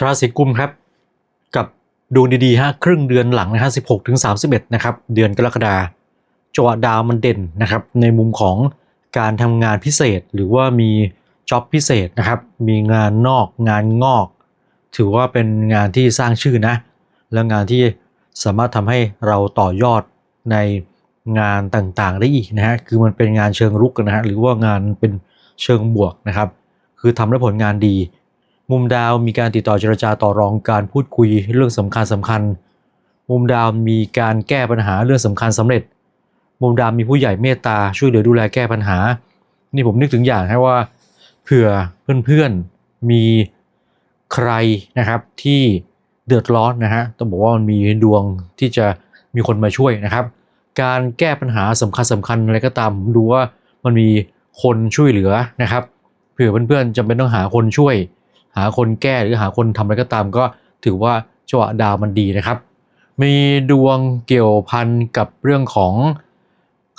ชาวราศีกุมครับ กับดวงดีๆฮะครึ่งเดือนหลังนะฮะ16ถึง31นะครับ เดือนกรกฎาจังหวะดาวมันเด่นนะครับ ในมุมของการทำงานพิเศษหรือว่ามีจ็อบพิเศษนะครับ มีงานนอกงานงอก ถือว่าเป็นงานที่สร้างชื่อนะ และงานที่สามารถทำให้เราต่อยอดในงานต่างๆ ได้อีกนะฮะ คือมันเป็นงานเชิงรุกนะฮะ หรือว่างานเป็นเชิงบวกนะครับ คือทำได้ผลงานดี มุมดาวมีการติดต่อเจรจาต่อรองการพูดคุยเรื่องสำคัญสำคัญ มุมดาวมีการแก้ปัญหาเรื่องสำคัญสำเร็จ มุมดาวมีผู้ใหญ่เมตตาช่วยเหลือดูแลแก้ปัญหา นี่ผมนึกถึงอย่างให้ว่าเผื่อเพื่อนๆมีใครนะครับที่เดือดร้อนนะฮะต้องบอกว่ามันมีดวงที่จะมีคนมาช่วยนะครับ การแก้ปัญหาสำคัญสำคัญอะไรก็ตามผมดูว่ามันมีคนช่วยเหลือนะครับ เผื่อเพื่อนๆจำเป็นต้องหาคนช่วย หาคนแก้หรือหาคนทำอะไรก็ตามก็ถือว่าจังหวะดาวมันดีนะครับ มีดวงเกี่ยวพันกับเรื่องของ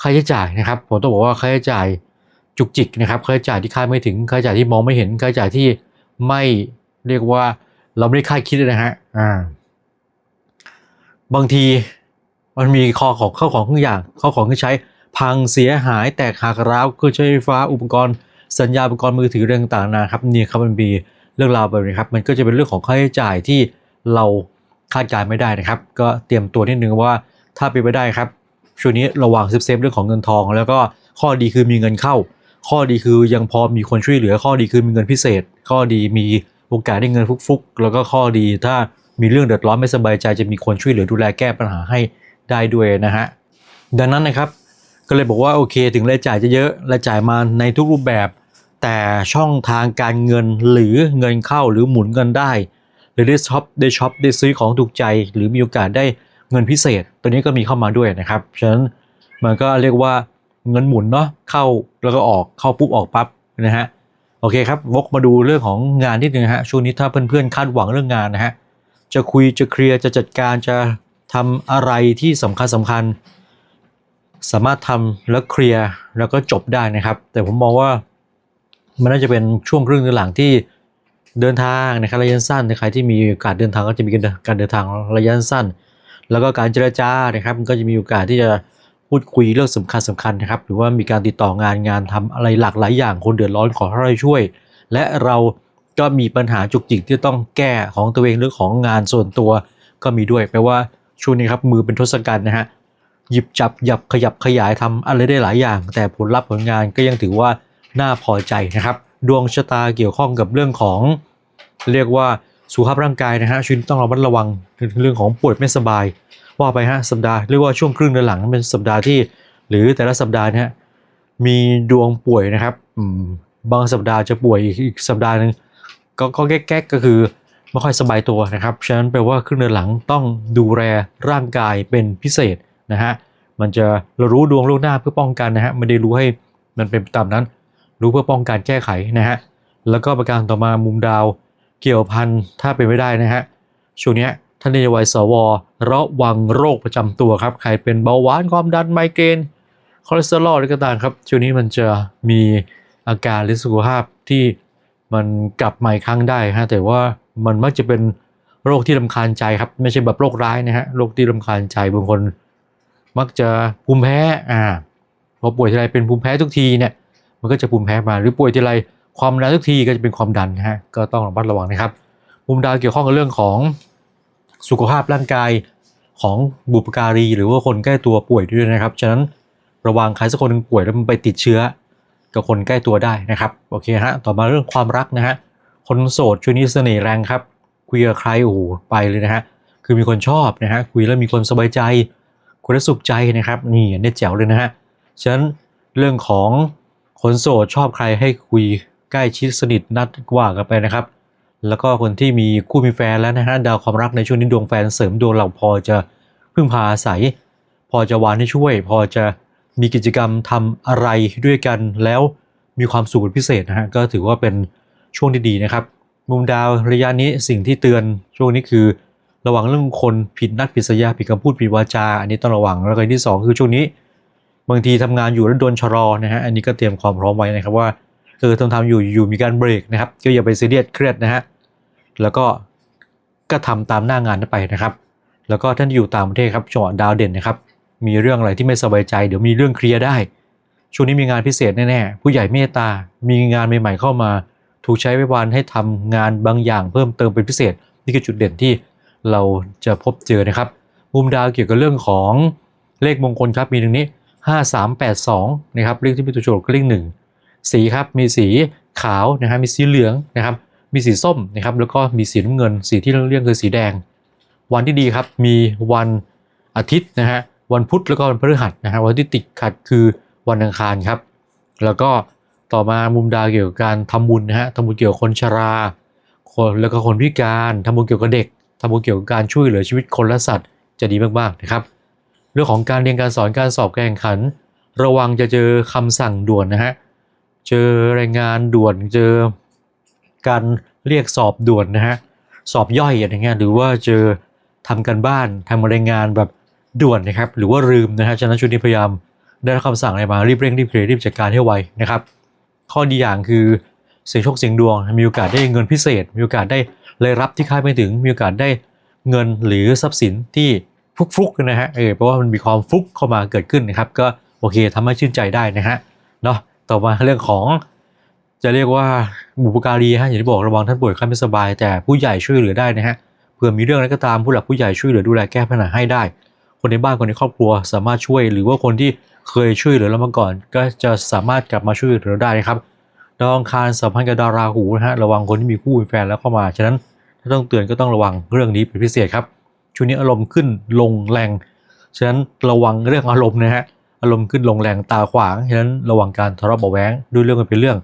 ค่าใช้จ่ายนะครับผมต้องบอกว่าค่าใช้จ่ายจุกจิกนะครับค่าใช้จ่ายที่คาดไม่ถึงค่าใช้จ่ายที่มองไม่เห็นค่าใช้จ่ายที่ไม่เรียกว่าเราไม่ได้คาดคิดนะฮะอ่าบางทีมันมีข้อของเข้าของทุกอย่างเข้าของที่ใช้พังเสียหายแตกหักร้าวเครื่องใช้ไฟฟ้าอุปกรณ์สัญญาอุปกรณ์มือถือเรื่องต่างๆนะครับนี่ครับมันมี เรื่องราวแบบนี้ครับมันก็จะเป็นเรื่องของค่าใช้จ่ายที่เราคาดการณ์ไม่ได้นะครับ ก็เตรียมตัวนิดนึงว่าถ้าเป็นไปได้ครับช่วงนี้ระวังเซฟเรื่องของเงินทอง แล้วก็ข้อดีคือมีเงินเข้า ข้อดีคือยังพอมีคนช่วยเหลือ ข้อดีคือมีเงินพิเศษ ข้อดีมีโอกาสได้เงินฟุกๆ แล้วก็ข้อดีถ้ามีเรื่องเดือดร้อนไม่สบายใจจะมีคนช่วยเหลือดูแลแก้ปัญหาให้ได้ด้วยนะฮะดังนั้นนะครับก็เลยบอกว่าโอเคถึงรายจ่ายจะเยอะรายจ่ายมาในทุกรูปแบบ แต่ช่องทางการเงินหรือเงินเข้าหรือหมุนเงินได้ หรือได้ช็อปได้ช็อปได้ซื้อของถูกใจ หรือมีโอกาสได้เงินพิเศษ ตัวนี้ก็มีเข้ามาด้วยนะครับฉะนั้นมันก็เรียกว่าเงินหมุนเนาะเข้าแล้วก็ออกเข้าปุ๊บออกปั๊บนะฮะโอเคครับวกมาดูเรื่องของงานนิดนึงฮะช่วงนี้ถ้าเพื่อนๆคาดหวังเรื่องงานนะฮะจะคุยจะเคลียร์จะจัดการจะทำอะไรที่สำคัญสำคัญ สามารถทำแล้วเคลียร์แล้วก็จบได้นะครับ แต่ผมมองว่า มันน่าจะเป็นช่วงครึ่งเดือหลังที่เดินทางนะครับระยะสั้นในใครที่มีโอกาสเดินทางก็จะมีการเดินทางระยะสั้น แล้วก็การเจรจานะครับก็จะมีโอกาสที่จะพูดคุยเรื่องสำคัญสำคัญนะครับ หรือว่ามีการติดต่องานงานทำอะไรหลากหลายอย่างคนเดือดร้อนขอให้เราช่วย และเราก็มีปัญหาจุกจิกที่ต้องแก้ของตัวเองเรื่องของงานส่วนตัวก็มีด้วยแปลว่าช่วงนี้ครับมือเป็นทศกัณฐ์นะฮะหยิบจับหยับขยับขยายทำอะไรได้หลายอย่าง แต่ผลลัพธ์ผลงานก็ยังถือว่า น่าพอใจนะครับ ดวงชะตาเกี่ยวข้องกับเรื่องของเรียกว่าสุขภาพร่างกายนะฮะชีวิตต้องระมัดระวังเรื่องของป่วยไม่สบาย ว่าไปฮะสัปดาห์เรียกว่าช่วงครึ่งเดือนหลังเป็นสัปดาห์ที่ หรือแต่ละสัปดาห์นะฮะมีดวงป่วยนะครับบางสัปดาห์จะป่วยอีกสัปดาห์หนึ่งก็ก็แก๊กก็คือไม่ค่อยสบายตัวนะครับ ฉะนั้นแปลว่าครึ่งเดือนหลังต้องดูแลร่างกายเป็นพิเศษนะฮะ มันจะเรารู้ดวงล่วงหน้าเพื่อป้องกันนะฮะ ไม่ได้รู้ให้มันเป็นตามนั้น รู้เพื่อป้องกันแก้ไขนะฮะแล้วก็ประการต่อมามุมดาวเกี่ยวพันถ้าเป็นไม่ได้นะฮะช่วงนี้ท่านในวัยสวระวังโรคประจำตัวครับ ใครเป็นเบาหวานความดันไมเกรนคอเลสเตอรอลอะไรก็ตามครับ ช่วงนี้มันจะมีอาการหรือสุขภาพที่มันกลับมาอีกครั้งได้ฮะแต่ว่ามันมักจะเป็นโรคที่ลำคาญใจครับ ไม่ใช่แบบโรคร้ายนะฮะโรคที่ลำคาญใจบางคน มักจะภูมิแพ้อ่าพอป่วยทีไรเป็นภูมิแพ้ทุกทีเนี่ย มันก็จะภูมิแพ้มาหรือป่วยทีไรความดันทุกทีก็จะเป็นความดันนะฮะก็ต้องระมัดระวังนะครับมุมดาวเกี่ยวข้องกับเรื่องของสุขภาพร่างกายของบุปการี หรือว่าคนใกล้ตัวป่วยด้วยนะครับ ฉะนั้นระวังใครสักคนหนึงป่วยแล้วมันไปติดเชื้อ กับคนใกล้ตัวได้นะครับโอเคฮะต่อมาเรื่องความรักนะฮะคนโสดช่วงนี้เสน่ห์แรงครับคุยกับใครโอ้โหไปเลยนะฮะคือมีคนชอบนะฮะคุยแล้วมีคนสบายใจคุณสุขใจนะครับนี่อันนี้แจ๋วเลยนะฮะฉะนั้นเรื่องของ คนโสดชอบใครให้คุยใกล้ชิดสนิทนัดกว่ากันไปนะครับ แล้วก็คนที่มีคู่มีแฟนแล้วนะฮะดาวความรักในช่วงนี้ดวงแฟนเสริมดวงเราพอจะพึ่งพาอาศัย พอจะวานให้ช่วย พอจะมีกิจกรรมทำอะไรด้วยกันแล้วมีความสุขเป็นพิเศษนะฮะก็ถือว่าเป็นช่วงที่ดีนะครับ มุมดาวระยะนี้สิ่งที่เตือนช่วงนี้คือ ระวังเรื่องคนผิดนัดผิดสัญญาผิดคำพูดผิดวาจา อันนี้ต้องระวังแล้วก็ที่ 2 คือช่วงนี้ บางทีทำงานอยู่แล้วโดนชะลอนะฮะอันนี้ก็เตรียมความพร้อมไว้นะครับว่าเออทำทำอยู่อยู่มีการเบรกนะครับก็อย่าไปซีเรียสเครียดนะฮะแล้วก็ก็ทำตามหน้างานนั้นไปนะครับ แล้วก็ท่านอยู่ต่างประเทศครับจังหวะดาวเด่นนะครับ มีเรื่องอะไรที่ไม่สบายใจ เดี๋ยวมีเรื่องเคลียร์ได้ ช่วงนี้มีงานพิเศษแน่ๆผู้ใหญ่เมตตา มีงานใหม่ๆเข้ามา ถูกใช้ไว้วันให้ทำงานบางอย่างเพิ่มเติมเป็นพิเศษ นี่คือจุดเด่นที่เราจะพบเจอนะครับมุมดาวเกี่ยวกับเรื่องของเลขมงคลครับมีตรงนี้ 5382นะครับเลขที่เป็นตัวโจทย์ก็เลขหนึ่งสีครับมีสีขาวนะครับมีสีเหลืองนะครับมีสีส้มนะครับแล้วก็มีสีน้ำเงิน สีที่เราเรียกคือสีแดง วันที่ดีครับมีวันอาทิตย์นะฮะวันพุธแล้วก็วันพฤหัสนะฮะวันที่ติดขัดคือวันอังคารครับ แล้วก็ต่อมามุมดาวเกี่ยวกับการทำบุญนะฮะทำบุญเกี่ยวกับคนชราคนแล้วก็คนพิการทำบุญเกี่ยวกับเด็กทำบุญเกี่ยวกับการช่วยเหลือชีวิตคนและสัตว์จะดีมากๆนะครับ เรื่องของการเรียนการสอนการสอบการแข่งขัน ระวังจะเจอคำสั่งด่วนนะฮะเจอรายงานด่วนเจอการเรียกสอบด่วนนะฮะสอบย่อยอะไรเงี้ยหรือว่าเจอทำกันบ้านทำรายงานแบบด่วนนะครับ หรือว่าลืมนะฮะฉะนั้นช่วงนี้พยายามได้รับคำสั่งอะไรมารีบเร่งรีบเคลียร์รีบจัดการให้ไวนะครับ ข้อดีอย่างคือเสียงโชคเสียงดวง มีโอกาสได้เงินพิเศษ มีโอกาสได้รายรับที่คาดไม่ถึง มีโอกาสได้เงินหรือทรัพย์สินที่ ฟุกๆนะฮะเออเพราะว่ามันมีความฟุกเข้ามาเกิดขึ้นนะครับ ก็โอเคทำให้ชื่นใจได้นะฮะเนาะต่อมาเรื่องของ จะเรียกว่าบุปการีฮะอย่างที่บอกระวังท่านป่วยไข้ไม่สบาย แต่ผู้ใหญ่ช่วยเหลือได้นะฮะเผื่อมีเรื่องอะไรก็ตามผู้หลักผู้ใหญ่ช่วยเหลือดูแลแก้ปัญหาให้ได้ คนในบ้านคนในครอบครัวสามารถช่วย หรือว่าคนที่เคยช่วยเหลือเรามาก่อน ก็จะสามารถกลับมาช่วยเหลือได้นะครับดาวอังคารสัมพันธ์กับดาราหูนะฮะระวังคนที่มีคู่มีแฟนแล้วเข้ามาฉะนั้นถ้าต้องเตือนก็ต้องระวังเรื่องนี้เป็นพิเศษครับ ช่วงนี้อารมณ์ขึ้นลงแรง ฉะนั้นระวังเรื่องอารมณ์นะฮะ อารมณ์ขึ้นลงแรงตาขวาง ฉะนั้นระวังการทะเลาะเบาะแว้งด้วยเรื่องกันเป็นเรื่อง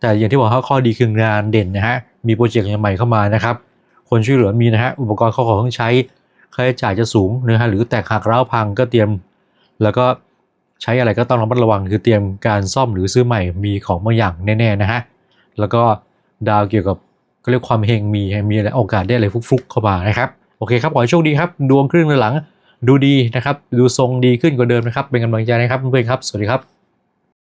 แต่อย่างที่บอกข้อดีคืองานเด่นนะฮะ มีโปรเจกต์ใหม่เข้ามานะครับ คนช่วยเหลือมีนะฮะ อุปกรณ์เข้าของเครื่องใช้ค่าใช้จ่ายจะสูงนะฮะ หรือแตกหักร้าวพังก็เตรียม แล้วก็ใช้อะไรก็ต้องระมัดระวังคือเตรียมการซ่อมหรือซื้อใหม่มีของบางอย่างแน่ๆนะฮะ แล้วก็ดาวเกี่ยวกับก็เรียกความเฮงมีมีอะไรโอกาสได้อะไรฟุกๆเข้ามานะครับ อเคครับ ขอให้โชคดีครับ ดวงครึ่งหลัง ดูดีนะครับ ดูทรงดีขึ้นกว่าเดิมนะครับ เป็นกำลังใจนะครับเพื่อนๆครับ สวัสดีครับ